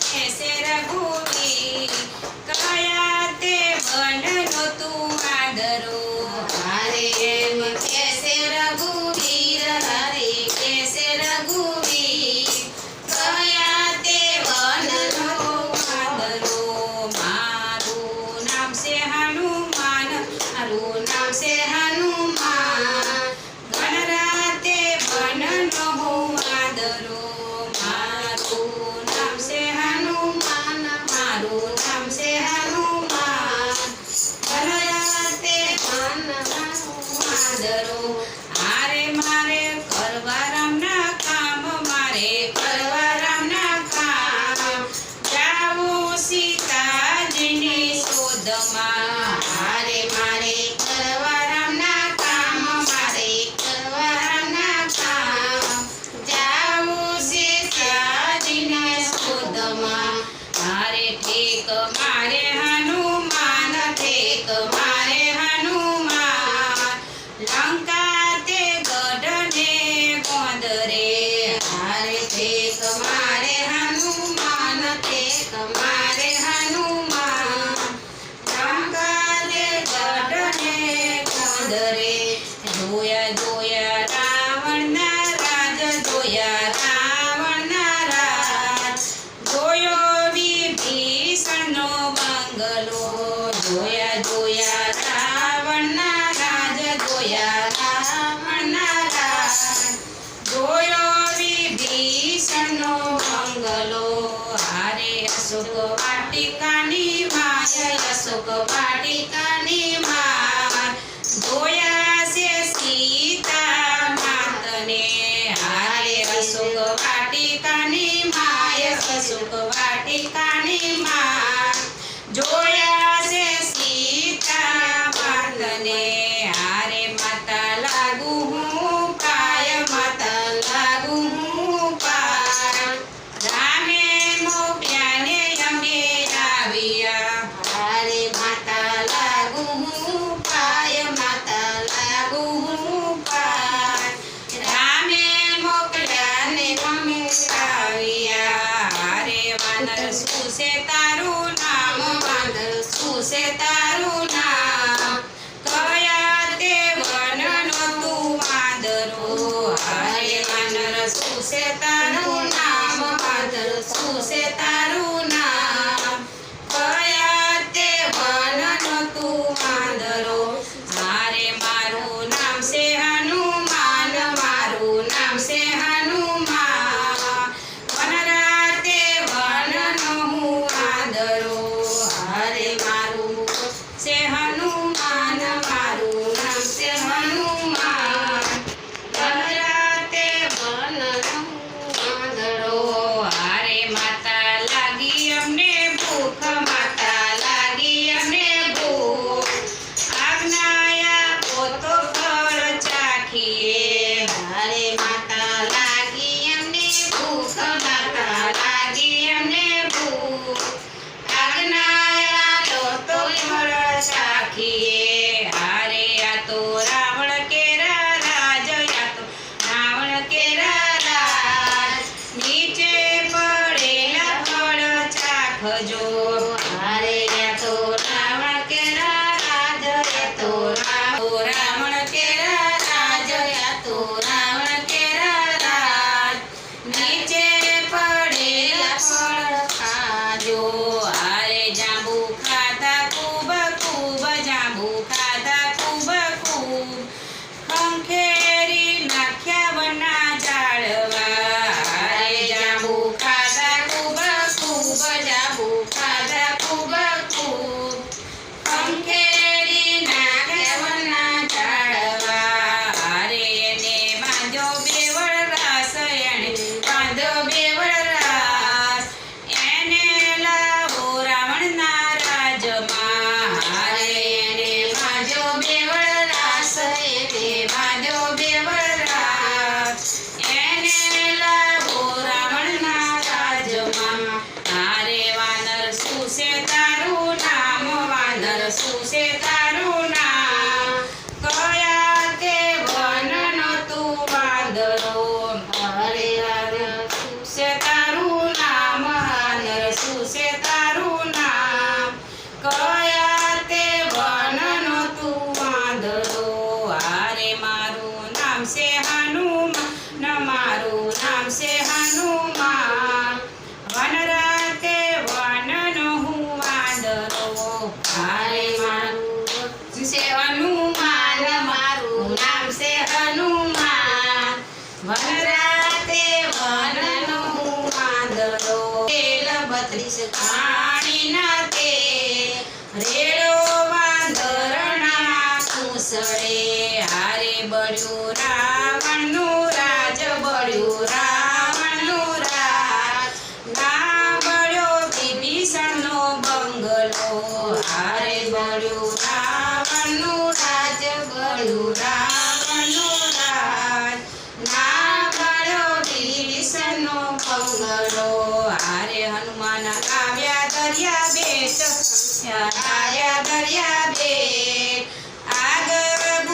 ser 个妈 ठिकाणी मायाला सुखमा ठिकाणी मान गोयासे सीता मातने आले सुखमा ठिकाणी माया सुखमा ठिकाणी मान Karuna. બત્રીસ પાણીના તે રેડો વાંદરણા કુસળે હારે બળ્યું રાવણનું રાજ બળ્યું રા ભર્યા બેટ ચાર્યા ભર્યા બેટ આગળ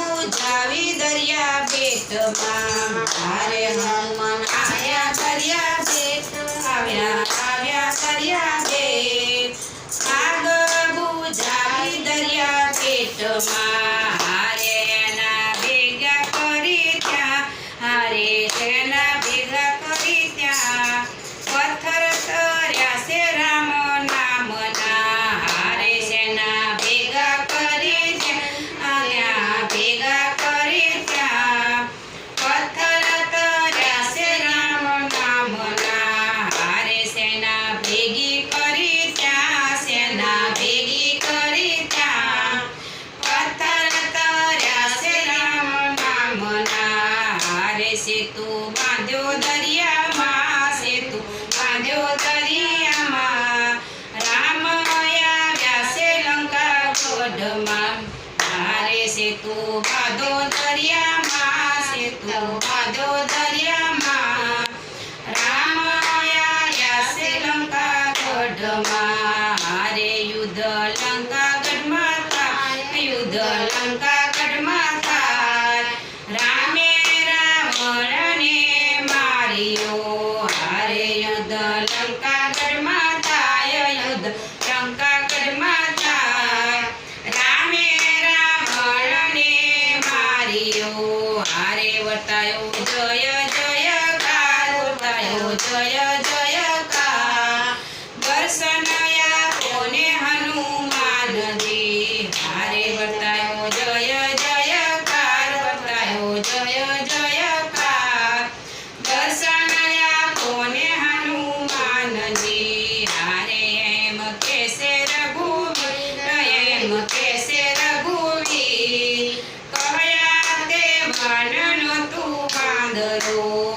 દરિયા બેટમાં હારે હનુમાન આયા દરિયા બેટ આવ્યા આવ્યા દરિયા બેટ. આગળ બુજાવી દરિયા બેટમાં. તારે સેતુ બાંધો દરિયામાં સેતુ બાંધો દરિયામાં. રામ આયા શ્રીલંકા ગઢમાં. જય જય કારો તાયો જય કોને હનુમાનજી? હારે બતાયો જય જય કાર બતાયો જય જય Hallelujah.